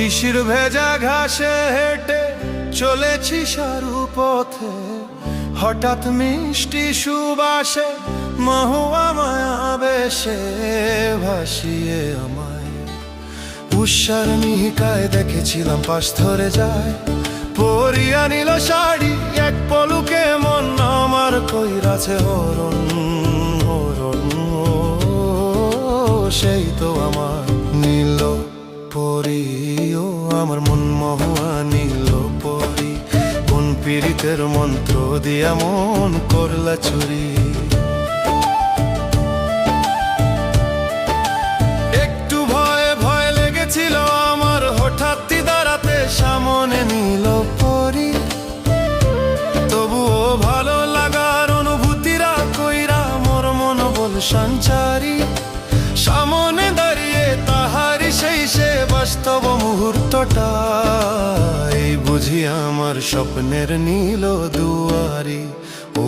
শিশির ভেজা ঘাসে হেঁটে চলেছি সারু পথে। হঠাৎ মিষ্টি সুবাসে মহুয়া মায়া বেশে ভাসিয়ে আমায়। উষার মিহিকায় দেখেছিলাম পাশ ধরে যায়। পরিয়া নিল শাড়ি, এক পলুকে মন আমার কইরাছে হরণ হরণ সেই তো মন মহুয়া নীল পরি কোন পীড়িতের মন্ত্র দিয়া মন করলা একটু ভয়ে ভয় লেগেছিল আমার হঠাৎই দাঁড়াতে সামনে নিল পরি। তবুও ভালো লাগার অনুভূতিরা কইরা মোর মন বল সঞ্চারী। বাস্তব মুহূর্তটা এই বুঝি আমার স্বপ্নের নীল দুয়ারি। ও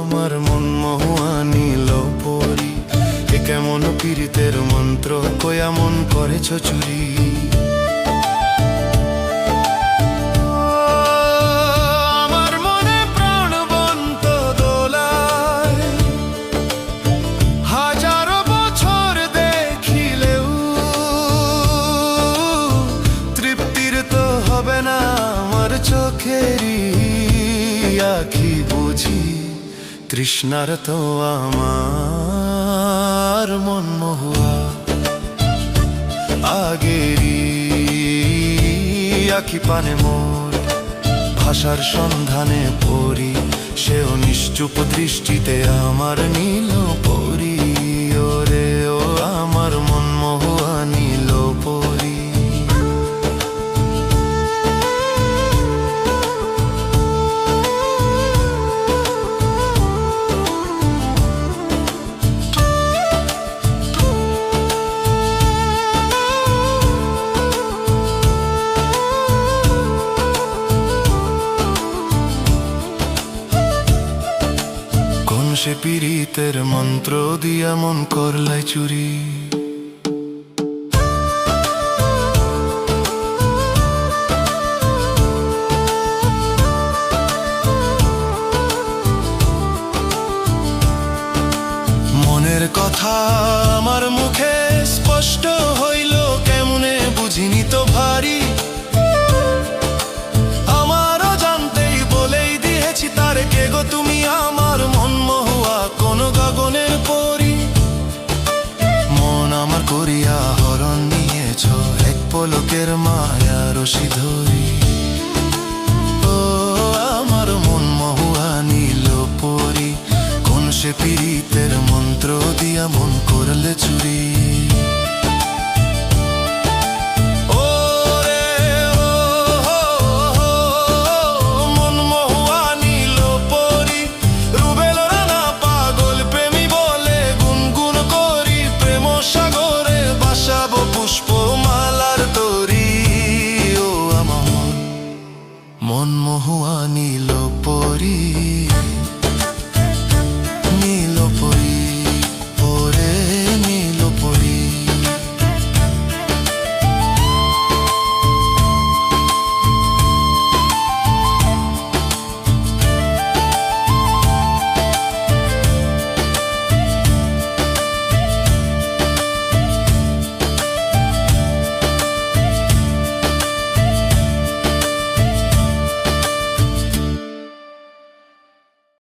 আমার মন মহুয়া নীল পরি। এ কেমন পীড়িতের মন্ত্র কয়া মন করেছ চুরি? হবে না আমার চোখেরই আখি বুঝি তৃষ্ণার তো আমার মন মহুয়া। আগেরই আখি পানে মোর। ভাষার সন্ধানে পড়ি, সেও নিশ্চুপ দৃষ্টিতে আমার নীল পরি সে পীড়িতের মন্ত্র দিয়া মন করলাই চুরি। মনের কথা আমার মুখে পলকের মায়া রশি ধরি মন মহুয়া নীল পরী।